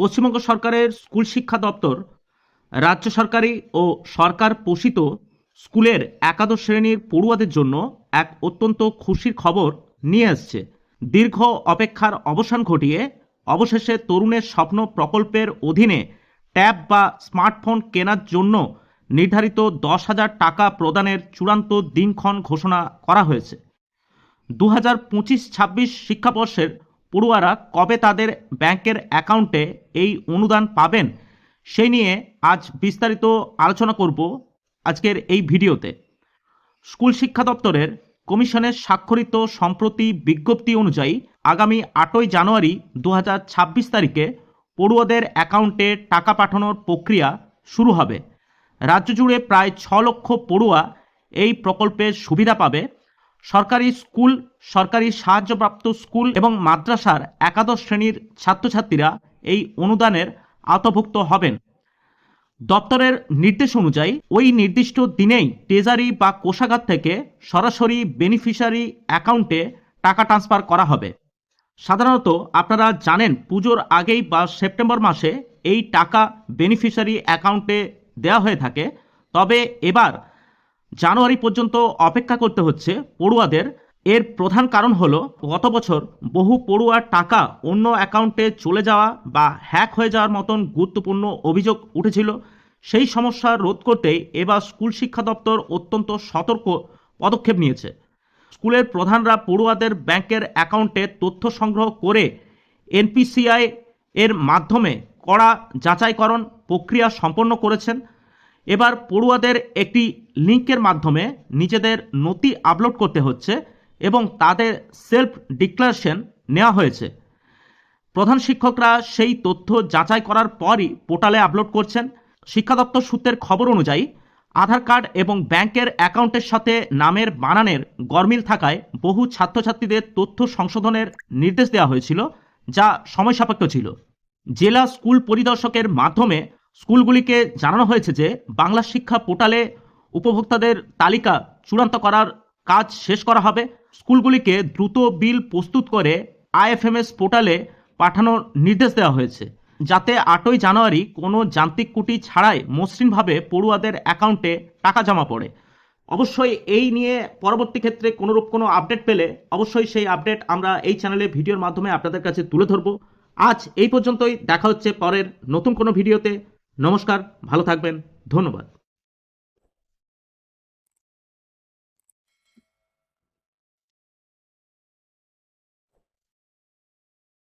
পশ্চিমবঙ্গ সরকারের স্কুল শিক্ষা দপ্তর, রাজ্য সরকারি ও সরকার পোষিত স্কুলের একাদশ শ্রেণির পড়ুয়াদের জন্য এক অত্যন্ত খুশির খবর নিয়ে আসছে। দীর্ঘ অপেক্ষার অবসান ঘটিয়ে অবশেষে তরুণের স্বপ্ন প্রকল্পের অধীনে ট্যাব বা স্মার্টফোন কেনার জন্য নির্ধারিত দশ হাজার টাকা প্রদানের চূড়ান্ত দিনক্ষণ ঘোষণা করা হয়েছে। দু হাজার পঁচিশ ছাব্বিশ শিক্ষাবর্ষের পড়ুয়ারা কবে তাদের ব্যাংকের অ্যাকাউন্টে এই অনুদান পাবেন, সেই নিয়ে আজ বিস্তারিত আলোচনা করব আজকের এই ভিডিওতে। স্কুল শিক্ষা দপ্তরের কমিশনের স্বাক্ষরিত সম্প্রতি বিজ্ঞপ্তি অনুযায়ী আগামী আটই জানুয়ারি দু হাজার ছাব্বিশ তারিখে পড়ুয়াদের অ্যাকাউন্টে টাকা পাঠানোর প্রক্রিয়া শুরু হবে। রাজ্য জুড়ে প্রায় ছ লক্ষ পড়ুয়া এই প্রকল্পের সুবিধা পাবে। সরকারি স্কুল, সরকারি সাহায্যপ্রাপ্ত স্কুল এবং মাদ্রাসার একাদশ শ্রেণির ছাত্রছাত্রীরা এই অনুদানের আওতাভুক্ত হবেন। দপ্তরের নির্দেশ অনুযায়ী ওই নির্দিষ্ট দিনেই ট্রেজারি বা কোষাগার থেকে সরাসরি বেনিফিশিয়ারি অ্যাকাউন্টে টাকা ট্রান্সফার করা হবে। সাধারণত আপনারা জানেন পুজোর আগেই বা সেপ্টেম্বর মাসে এই টাকা বেনিফিশিয়ারি অ্যাকাউন্টে দেওয়া হয়ে থাকে। তবে এবার জানুয়ারি পর্যন্ত অপেক্ষা করতে হচ্ছে পড়ুয়াদের। এর প্রধান কারণ হলো গত বছর বহু পড়ুয়ার টাকা অন্য অ্যাকাউন্টে চলে যাওয়া বা হ্যাক হয়ে যাওয়ার মতন গুরুত্বপূর্ণ অভিযোগ উঠেছিল। সেই সমস্যা রোধ করতেই এবার স্কুল শিক্ষা দপ্তর অত্যন্ত সতর্ক পদক্ষেপ নিয়েছে। স্কুলের প্রধানরা পড়ুয়াদের ব্যাংকের অ্যাকাউন্টে তথ্য সংগ্রহ করে এনপিসিআই এর মাধ্যমে কড়া যাচাইকরণ প্রক্রিয়া সম্পন্ন করেছেন। এবার পড়ুয়াদের একটি লিঙ্কের মাধ্যমে নিজেদের নথি আপলোড করতে হচ্ছে এবং তাদের সেলফ ডিক্লারেশন নেওয়া হয়েছে। প্রধান শিক্ষকরা সেই তথ্য যাচাই করার পরই পোর্টালে আপলোড করছেন। শিক্ষা দপ্তর সূত্রের খবর অনুযায়ী, আধার কার্ড এবং ব্যাংকের অ্যাকাউন্টের সাথে নামের বানানের গরমিল থাকায় বহু ছাত্রছাত্রীদের তথ্য সংশোধনের নির্দেশ দেওয়া হয়েছিল, যা সময় সাপেক্ষ ছিল। জেলা স্কুল পরিদর্শকের মাধ্যমে স্কুলগুলিকে জানানো হয়েছে যে বাংলা শিক্ষা পোর্টালে উপভোক্তাদের তালিকা চূড়ান্ত করার কাজ শেষ করা হবে। স্কুলগুলিকে দ্রুত বিল প্রস্তুত করে আইএফএমএস পোর্টালে পাঠানোর নির্দেশ দেওয়া হয়েছে, যাতে আটই জানুয়ারি কোনো যান্ত্রিক কুটি ছাড়াই মসৃণভাবে পড়ুয়াদের অ্যাকাউন্টে টাকা জমা পড়ে। অবশ্যই এই নিয়ে পরবর্তী ক্ষেত্রে কোনোরূপ কোনো আপডেট পেলে অবশ্যই সেই আপডেট আমরা এই চ্যানেলে ভিডিওর মাধ্যমে আপনাদের কাছে তুলে ধরবো। আজ এই পর্যন্তই, দেখা হচ্ছে পরের নতুন কোনো ভিডিওতে। নমস্কার ভালো থাকবেন ধন্যবাদ।